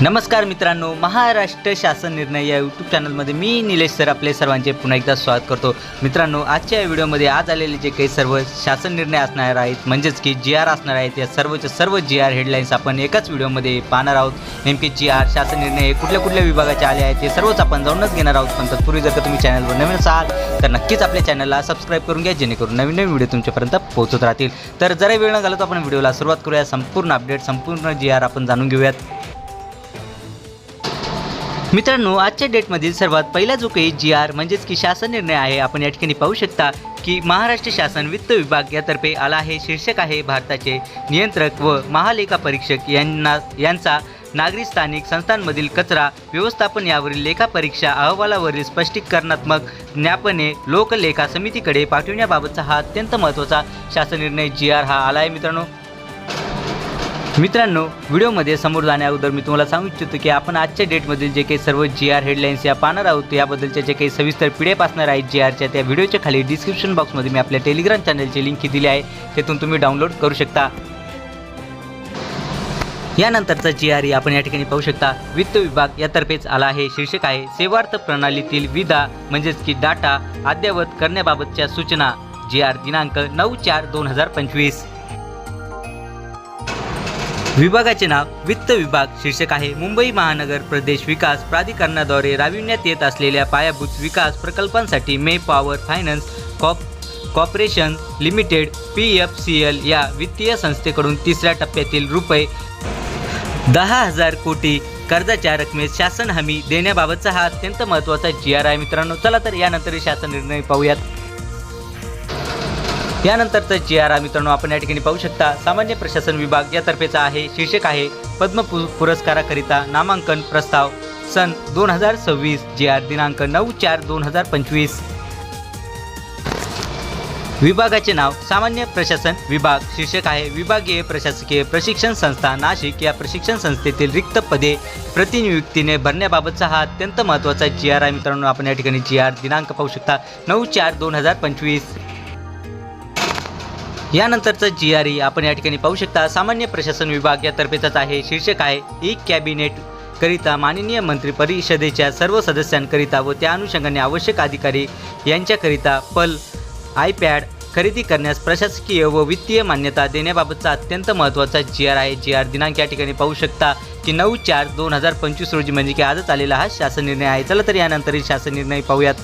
नमस्कार मित्रांनो महाराष्ट्र शासन निर्णय या यूट्यूब चॅनलमध्ये मी निलेश सर आपले सर्वांचे पुन्हा एकदा स्वागत करतो. मित्रांनो आजच्या या व्हिडिओमध्ये आज आलेले जे काही सर्व शासन निर्णय असणार आहेत म्हणजेच की जी आर असणार आहेत या सर्वच्या सर्व जी आर हेडलाईन्स आपण एकाच व्हिडिओमध्ये पाहणार आहोत. नेमके जी आर शासन निर्णय हे कुठल्या कुठल्या विभागाचे आले आहेत ते सर्वच आपण जाऊनच घेणार आहोत. पण तत्पूर्वी जर का तुम्ही चॅनलवर नवीन असाल तर नक्कीच आपल्या चॅनलला सबस्क्राईब करून घ्या जेणेकरून नवीन नवीन व्हिडिओ तुमच्यापर्यंत पोहोचत राहतील. तर जरा वेळ न घालत आपण व्हिडिओला सुरुवात करूया. संपूर्ण अपडेट संपूर्ण जी आर आपण जाणून घेऊयात. मित्रांनो आजच्या डेटमधील सर्वात पहिला जो काही जी आर म्हणजेच की शासन निर्णय आहे आपण या ठिकाणी पाहू शकता की महाराष्ट्र शासन वित्त विभाग यातर्फे आला आहे शीर्षक आहे भारताचे नियंत्रक व महालेखा परीक्षक. यांना यांचा नागरी स्थानिक संस्थांमधील कचरा व्यवस्थापन यावरील लेखापरीक्षा अहवालावरील स्पष्टीकरणात्मक ज्ञापने लोकलेखा समितीकडे पाठविण्याबाबतचा हा अत्यंत महत्त्वाचा शासन निर्णय जी आर हा आला आहे मित्रांनो. मित्रांनो व्हिडिओमध्ये समोर जाण्याअगोदर मी तुम्हाला सांगू इच्छितो की आपण आजच्या डेटमधील जे काही सर्व जी आर हेडलाईन्स या पाहणार आहोत याबद्दलच्या जे काही सविस्तर पी डी एफ असणार आहेत जी आरच्या त्या व्हिडिओच्या खाली डिस्क्रिप्शन बॉक्समध्ये मी आपल्या टेलिग्राम चॅनलची लिंक दिली आहे. त्यातून तुम्ही डाउनलोड करू शकता. यानंतरचा जी आर आपण या ठिकाणी पाहू शकता. वित्त विभाग यातर्फेच आला आहे. शीर्षक आहे सेवार्थ प्रणालीतील विधा म्हणजेच की डाटा अद्ययावत करण्याबाबतच्या सूचना. जी आर दिनांक नऊ चार दोन हजार पंचवीस. विभागाचे नाव वित्त विभाग शीर्षक आहे. मुंबई महानगर प्रदेश विकास प्राधिकरणाद्वारे राबविण्यात येत असलेल्या पायाभूत विकास प्रकल्पांसाठी मे Power Finance Corp Corporation Limited P F C L या वित्तीय संस्थेकडून तिसऱ्या टप्प्यातील रुपये दहा हजार कोटी कर्जाच्या रकमेत शासन हमी देण्याबाबतचा हा अत्यंत महत्त्वाचा जी आर आहे मित्रांनो. चला तर यानंतर शासन निर्णय पाहूयात. यानंतरचं जी आर मित्रांनो आपण या ठिकाणी पाहू शकता सामान्य प्रशासन विभाग यातर्फेचा आहे शीर्षक आहे पद्म पु पुरस्काराकरिता नामांकन प्रस्ताव सन दोन हजार सव्वीस जी आर दिनांक नऊ चार दोन हजार पंचवीस. विभागाचे नाव सामान्य प्रशासन विभाग शीर्षक आहे विभागीय प्रशासकीय प्रशिक्षण संस्था नाशिक. या प्रशिक्षण संस्थेतील रिक्त पदे प्रतिनियुक्तीने भरण्याबाबतचा हा अत्यंत महत्त्वाचा जी आर आहे मित्रांनो आपण या ठिकाणी जी आर दिनांक पाहू शकता नऊ चार दोन हजार पंचवीस. यानंतरचा जी आर ई आपण या ठिकाणी पाहू शकता. सामान्य प्रशासन विभाग यातर्फेचाच आहे. शीर्षक आहे ई कॅबिनेट करिता माननीय मंत्री परिषदेच्या सर्व सदस्यांकरिता व त्या अनुषंगाने आवश्यक अधिकारी यांच्याकरिता पल आयपॅड खरेदी करण्यास प्रशासकीय व वित्तीय मान्यता देण्याबाबतचा अत्यंत महत्त्वाचा जी आर आहे. जी आर दिनांक या ठिकाणी पाहू शकता की नऊ चार दोन हजार पंचवीस रोजी म्हणजे की आजच आलेला हा शासन निर्णय आहे. चला तर यानंतरही शासन निर्णय पाहूयात.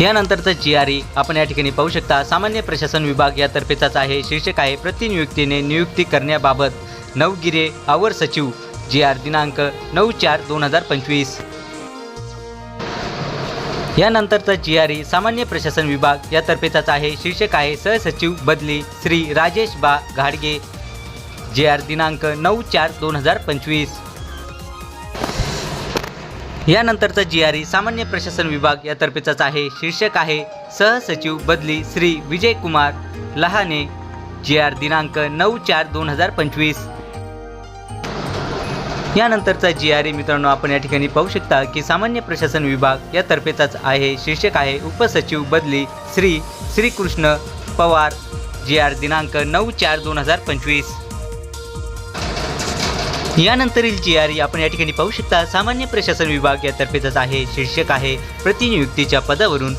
यानंतरचं जी आर ई आपण या ठिकाणी पाहू शकता. सामान्य प्रशासन विभाग यातर्फेचाच आहे. शीर्षक आहे प्रतिनियुक्तीने नियुक्ती करण्याबाबत नवगिरे आवर सचिव जी आर दिनांक नऊ चार दोन हजार पंचवीस. यानंतरचा जी आर ई सामान्य प्रशासन विभाग यातर्फेचाच आहे. शीर्षक आहे सहसचिव बदली श्री राजेश बा घाडगे. जे आर दिनांक नऊ चार दोन हजार पंचवीस. यानंतरचा जी आर ई सामान्य प्रशासन विभाग यातर्फेचाच आहे. शीर्षक आहे सहसचिव बदली श्री विजय कुमार लहाने जी आर दिनांक नऊ चार दोन हजार पंचवीस. यानंतरचा जी आर ई मित्रांनो आपण या ठिकाणी पाहू शकता की सामान्य प्रशासन विभाग यातर्फेचाच आहे. शीर्षक आहे उपसचिव बदली श्री श्रीकृष्ण पवार जी आर दिनांक नऊ चार दोन हजार पंचवीस. यानंतरील जी आर आपण या ठिकाणी पाहू शकता सामान्य प्रशासन विभाग यातर्फेचाच आहे शीर्षक आहे प्रतिनियुक्तीच्या पदावरून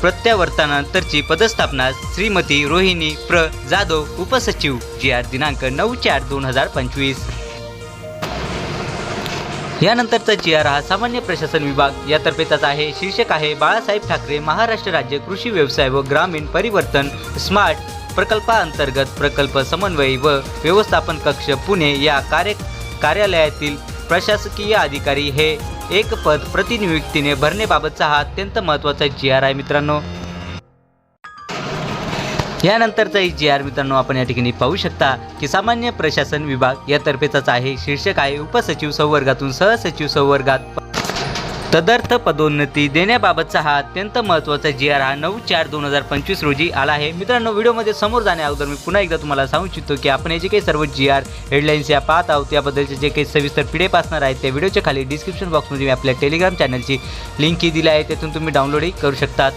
प्रत्यावर्तनानंतरची पदस्थापना श्रीमती रोहिणी प्र. जाधव उपसचिव जी आर दिनांक नऊ चार दोन हजार पंचवीस. यानंतरचा जी आर हा सामान्य प्रशासन विभाग यातर्फेचाच आहे शीर्षक आहे बाळासाहेब ठाकरे महाराष्ट्र राज्य कृषी व्यवसाय व ग्रामीण परिवर्तन स्मार्ट प्रकल्पाअंतर्गत प्रकल्प समन्वय व व्यवस्थापन कक्ष पुणे या कार्य कार्यालयातील प्रशासकीय अधिकारी हे एक पद प्रतिनियुक्तीने भरण्याबाबतचा हा अत्यंत महत्त्वाचा जी आर आहे मित्रांनो. यानंतरचाही जी आर मित्रांनो आपण या ठिकाणी पाहू शकता की सामान्य प्रशासन विभाग यातर्फेचाच आहे. शीर्षक आहे उपसचिव संवर्गातून सहसचिव संवर्गात तदर्थ पदोन्नती देण्याबाबतचा हा अत्यंत महत्त्वाचा जी आर हा नऊ चार दोन हजार पंचवीस रोजी आला आहे. मित्रांनो व्हिडिओमध्ये समोर जाण्या अगोदर मी पुन्हा एकदा तुम्हाला सांगू इच्छितो की आपण हे जे काही सर्व जी आर हेडलाईन्स या पाहत आहोत त्याबद्दलचे जे काही सविस्तर पिढे असणार आहेत त्या व्हिडिओच्या खाली डिस्क्रिप्शन बॉक्समध्ये मी आपल्या टेलिग्राम चॅनलची लिंक ही दिली आहे. त्यातून तुम्ही डाउनलोडही करू शकतात.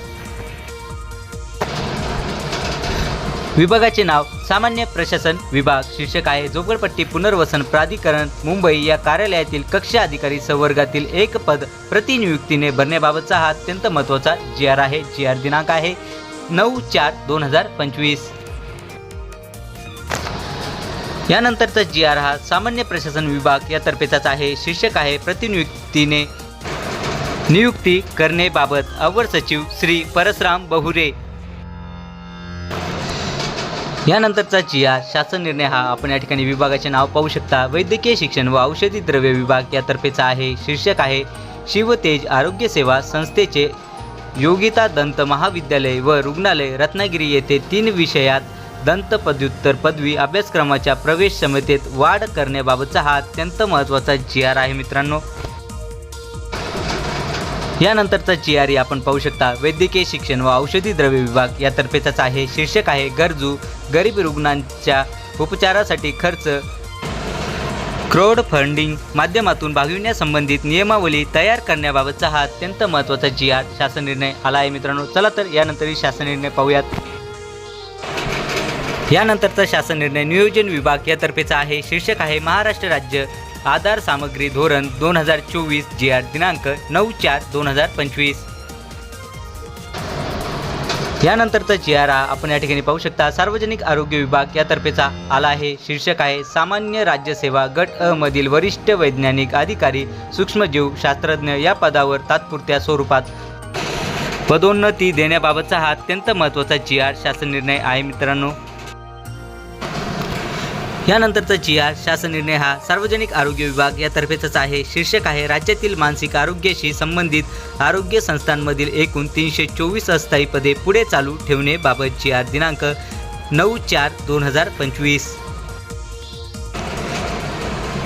विभागाचे नाव सामान्य प्रशासन विभाग शीर्षक आहे झोपडपट्टी पुनर्वसन प्राधिकरण मुंबई या कार्यालयातील कक्ष अधिकारी संवर्गातील एक पद प्रतिनियुक्तीने भरण्याबाबतचा हा अत्यंत महत्त्वाचा जी आर आहे. जी आर दिनांक आहे नऊ चार दोन हजार पंचवीस. यानंतरचा जी आर हा सामान्य प्रशासन विभाग यातर्फेचाच आहे. शीर्षक आहे प्रतिनियुक्तीने नियुक्ती करणेबाबत अवर सचिव श्री परसराम बहुरे यानंतरचा चिया शासन निर्णय हा आपण या ठिकाणी विभागाचे नाव पाहू शकता. वैद्यकीय शिक्षण व औषधी द्रव्य विभाग यातर्फेचा आहे. शीर्षक आहे शिवतेज आरोग्य सेवा संस्थेचे योगिता दंत महाविद्यालय व रुग्णालय रत्नागिरी येथे तीन विषयात दंत पदव्युत्तर पदवी अभ्यासक्रमाच्या प्रवेश क्षमतेत वाढ करण्याबाबतचा हा अत्यंत महत्त्वाचा जी आर आहे मित्रांनो. यानंतरचा जी आर आपण पाहू शकता. वैद्यकीय शिक्षण व औषधी द्रव्य विभाग यातर्फेचाच आहे. शीर्षक आहे गरजू गरीब रुग्णांच्या उपचारासाठी खर्च. क्राऊड फंडिंग माध्यमातून भागविण्यासंबंधित नियमावली तयार करण्याबाबतचा हा अत्यंत महत्त्वाचा जी आर शासन निर्णय आला आहे मित्रांनो. चला तर यानंतरही शासन निर्णय पाहूयात. यानंतरचा शासन निर्णय नियोजन विभाग यातर्फेचा आहे. शीर्षक आहे महाराष्ट्र राज्य आधार सामग्री धोरण दोन हजार चोवीस जी आर दिनांक नऊ चार दोन हजार पंचवीस. यानंतरचा जी आर आपण या ठिकाणी पाहू शकता. सार्वजनिक आरोग्य विभाग यातर्फेचा आला आहे. शीर्षक आहे सामान्य राज्यसेवा गट अ मधील वरिष्ठ वैज्ञानिक अधिकारी सूक्ष्मजीव शास्त्रज्ञ या पदावर तात्पुरत्या स्वरूपात पदोन्नती देण्याबाबतचा हा अत्यंत महत्त्वाचा जी आर शासन निर्णय आहे मित्रांनो. यानंतरचा जी आर शासन निर्णय हा सार्वजनिक आरोग्य विभाग यातर्फेचाच आहे. शीर्षक आहे राज्यातील मानसिक आरोग्याशी संबंधित आरोग्य संस्थांमधील एकूण तीनशे चोवीस अस्थायी पदे पुढे चालू ठेवणेबाबत जी आर दिनांक नऊ चार दोन हजार पंचवीस.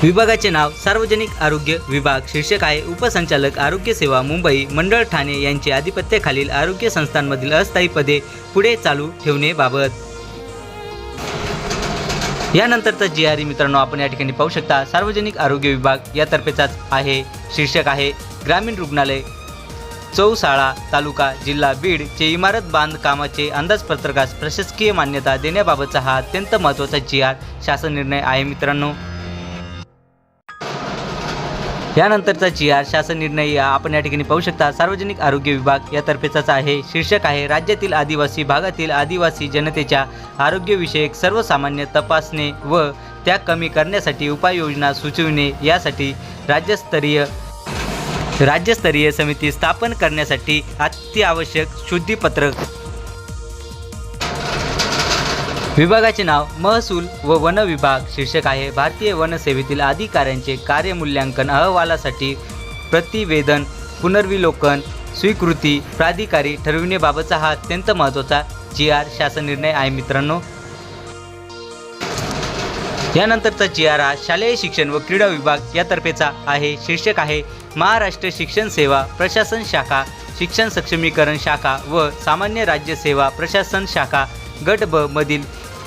विभागाचे नाव सार्वजनिक आरोग्य विभाग शीर्षक आहे उपसंचालक आरोग्य सेवा मुंबई मंडळ ठाणे यांचे आधिपत्याखालील आरोग्य संस्थांमधील अस्थायी पदे पुढे चालू ठेवणेबाबत यानंतरचा जी आर मित्रांनो आपण या ठिकाणी पाहू शकता सार्वजनिक आरोग्य विभाग यातर्फेचाच आहे शीर्षक आहे ग्रामीण रुग्णालय चौसाळा तालुका जिल्हा बीड चे इमारत बांधकामाचे अंदाजपत्रकास प्रशासकीय मान्यता देण्याबाबतचा हा अत्यंत महत्त्वाचा जी आर शासन निर्णय आहे मित्रांनो. यानंतरचा जी आर शासन निर्णय आपण या ठिकाणी पाहू शकता. सार्वजनिक आरोग्य विभाग यातर्फेचाच आहे. शीर्षक आहे राज्यातील आदिवासी भागातील आदिवासी जनतेच्या आरोग्यविषयक सर्वसामान्य तपासणे व त्या कमी करण्यासाठी उपाययोजना सुचविणे यासाठी राज्यस्तरीय राज्यस्तरीय समिती स्थापन करण्यासाठी अत्यावश्यक शुद्धीपत्रक विभागाचे नाव महसूल व वन विभाग शीर्षक आहे. भारतीय वन सेवेतील अधिकाऱ्यांचे कार्यमूल्यांकन अहवालासाठी प्रतिवेदन पुनर्विलोकन स्वीकृती प्राधिकारी ठरविण्याबाबतचा हा अत्यंत महत्त्वाचा जी आर शासन निर्णय आहे मित्रांनो. यानंतरचा जी आर हा शालेय शिक्षण व क्रीडा विभाग यातर्फेचा आहे. शीर्षक आहे महाराष्ट्र शिक्षण सेवा प्रशासन शाखा शिक्षण सक्षमीकरण शाखा व सामान्य राज्य सेवा प्रशासन शाखा गट ब मधील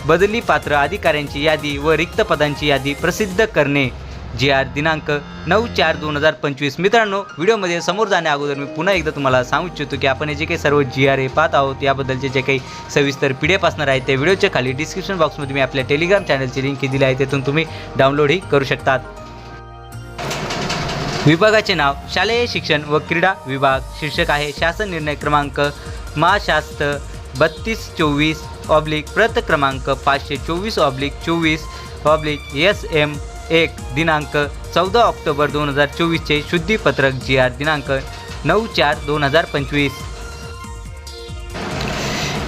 बदली पात्र अधिकाऱ्यांची यादी व रिक्त पदांची यादी प्रसिद्ध करणे. जी आर दिनांक नऊ चार दोन हजार पंचवीस. मित्रांनो व्हिडिओमध्ये समोर जाण्या अगोदर मी पुन्हा एकदा तुम्हाला सांगू इच्छितो की आपण हे जे काही सर्व जी आर ए पाहत आहोत याबद्दलचे जे काही सविस्तर पी डी एफ असणार आहे ते व्हिडिओच्या खाली डिस्क्रिप्शन बॉक्समध्ये मी आपल्या टेलिग्राम चॅनलची लिंक दिली आहे तिथून तुम्ही डाउनलोडही करू शकतात. विभागाचे नाव शालेय शिक्षण व क्रीडा विभाग. शीर्षक आहे शासन निर्णय क्रमांक महाशास्त्र बत्तीस चोवीस ऑब्लिक प्रत क्रमांक पाचशे चोवीस ऑब्लिक चोवीस ऑब्लिक एस एम एक दिनांक चौदा ऑक्टोबर दोन हजार चोवीसचे शुद्धीपत्रक जी आर दिनांक नऊ चार दोन हजार पंचवीस.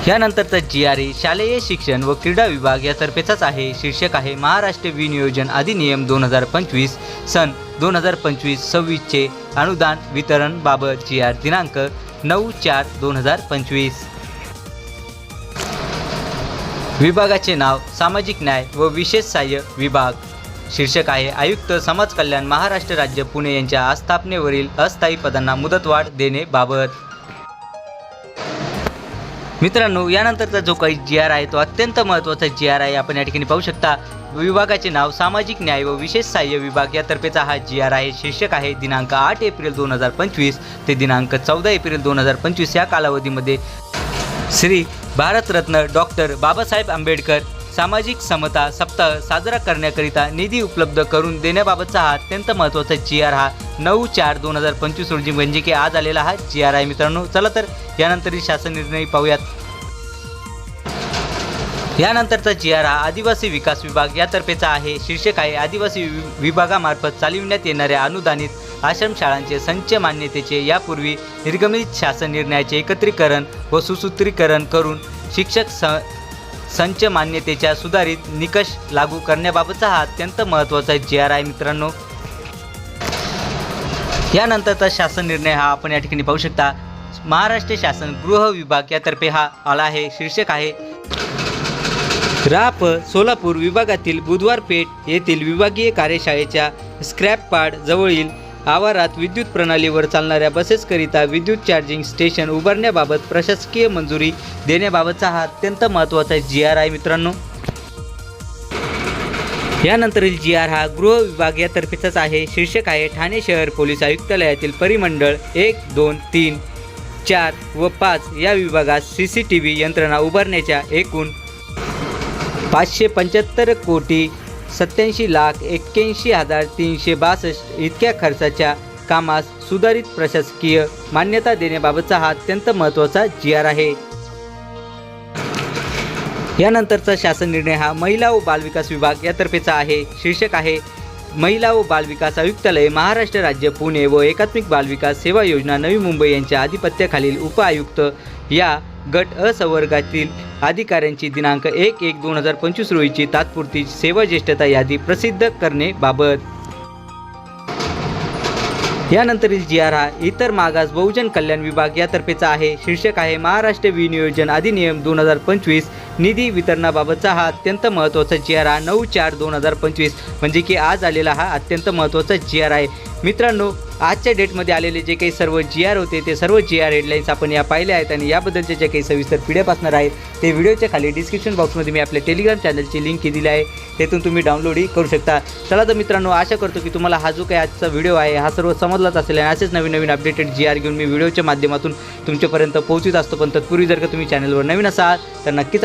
यानंतरचा जी आर ए शालेय शिक्षण व क्रीडा विभाग यातर्फेचाच आहे. शीर्षक आहे महाराष्ट्र विनियोजन अधिनियम दोन हजार पंचवीस सन दोन हजार पंचवीस सव्वीसचे अनुदान वितरणबाबत जी आर दिनांक नऊ चार दोन हजार पंचवीस. विभागाचे नाव सामाजिक न्याय व विशेष सहाय्य विभाग. शीर्षक आहे आयुक्त समाज कल्याण महाराष्ट्र राज्य पुणे यांच्या आस्थापनेवरील अस्थायी पदांना मुदतवाढ देणे बाबत. मित्रांनो यानंतरचा जो काही जी आर आहे तो अत्यंत महत्त्वाचा जी आर आहे. आपण या ठिकाणी पाहू शकता विभागाचे नाव सामाजिक न्याय व विशेष सहाय्य विभाग यातर्फेचा हा जी आर आहे. शीर्षक आहे दिनांक आठ एप्रिल दोन हजार पंचवीस ते दिनांक चौदा एप्रिल दोन हजार पंचवीस या कालावधीमध्ये श्री भारतरत्न डॉक्टर बाबासाहेब आंबेडकर सामाजिक समता सप्ताह साजरा करण्याकरिता निधी उपलब्ध करून देण्याबाबतचा हा अत्यंत महत्त्वाचा जी आर हा नऊ चार दोन हजार पंचवीस रोजी म्हणजे की आज आलेला हा जी आर आहे. मित्रांनो चला तर यानंतरही शासन निर्णय पाहूयात. यानंतरचा जी आर हा आदिवासी विकास विभाग यातर्फेचा आहे. शीर्षक आहे आदिवासी वि- विभागामार्फत चालविण्यात येणाऱ्या अनुदानित आश्रमशाळांचे संच मान्यतेचे यापूर्वी निर्गमित शासन निर्णयाचे एकत्रीकरण व सुसूत्रीकरण करून शिक्षक स संच मान्यतेच्या सुधारित निकष लागू करण्याबाबतचा हा अत्यंत महत्त्वाचा जी आर आहे मित्रांनो. यानंतरचा शासन निर्णय हा आपण या ठिकाणी पाहू शकता. महाराष्ट्र शासन गृह विभाग यातर्फे हा आला आहे शीर्षक आहे. राप सोलापूर विभागातील बुधवार पेठ येथील विभागीय कार्यशाळेच्या स्क्रॅप पाड जवळील आवारात विद्युत प्रणालीवर चालणाऱ्या बसेसकरिता विद्युत चार्जिंग स्टेशन उभारण्याबाबत प्रशासकीय मंजुरी देण्याबाबतचा हा अत्यंत महत्त्वाचा जी आर आहे मित्रांनो. यानंतरील जी आर हा गृह विभाग यातर्फेचाच आहे. शीर्षक आहे ठाणे शहर पोलीस आयुक्तालयातील परिमंडळ एक दोन तीन चार व पाच या विभागात सी सी टी व्ही यंत्रणा उभारण्याच्या एकूण पाचशे पंच्याहत्तर कोटी सत्याऐंशी लाख एक्क्याऐंशी हजार तीनशे बासष्ट इतक्या खर्चाच्या कामास सुधारित प्रशासकीय मान्यता देण्याबाबतचा हा अत्यंत महत्त्वाचा जी आर आहे. यानंतरचा शासन निर्णय हा महिला व बालविकास विभाग यातर्फेचा आहे. शीर्षक आहे महिला व बालविकास आयुक्तालय महाराष्ट्र राज्य पुणे व एकात्मिक बालविकास सेवा योजना नवी मुंबई यांच्या आधिपत्याखालील उपआयुक्त या गट असंवर्गातील अधिकाऱ्यांची दिनांक एक एक दोन हजार पंचवीस रोजीची तात्पुरती सेवा ज्येष्ठता यादी प्रसिद्ध करणे बाबत. यानंतरील जी आर हा इतर मागास बहुजन कल्याण विभाग यातर्फेचा आहे. शीर्षक आहे महाराष्ट्र विनियोजन अधिनियम दोन हजार पंचवीस निधी वितरणाबाबतचा हा अत्यंत महत्त्वाचा जी आर हा नऊ चार दोन हजार पंचवीस. म्हणजे की आज आलेला हा अत्यंत महत्त्वाचा जी आर आहे मित्रांनो आजच्या डेटमध्ये आलेले जे काही सर्व जी आर होते ते सर्व जी आर हेडलाईन्स आपण या पाहिल्या आहेत आणि याबद्दलचे जे काही सविस्तर पी डी एफ असणार आहेत ते व्हिडिओच्या खाली डिस्क्रिप्शन बॉक्समध्ये मी आपल्या टेलिग्राम चॅनलची लिंक दिली आहे. तेथून तुम्ही डाउनलोडही करू शकता. चला तर मित्रांनो आशा करतो की तुम्हाला हा जो काही आजचा व्हिडिओ आहे हा सर्व समजलाच असेल आणि असेच नवीन नवीन अपडेटेड जी आर घेऊन मी व्हिडिओच्या माध्यमातून तुमच्यापर्यंत पोहोचत असतो. पण तत्पूर्वी जर का तुम्ही चॅनलवर नवीन असाल तर नक्कीच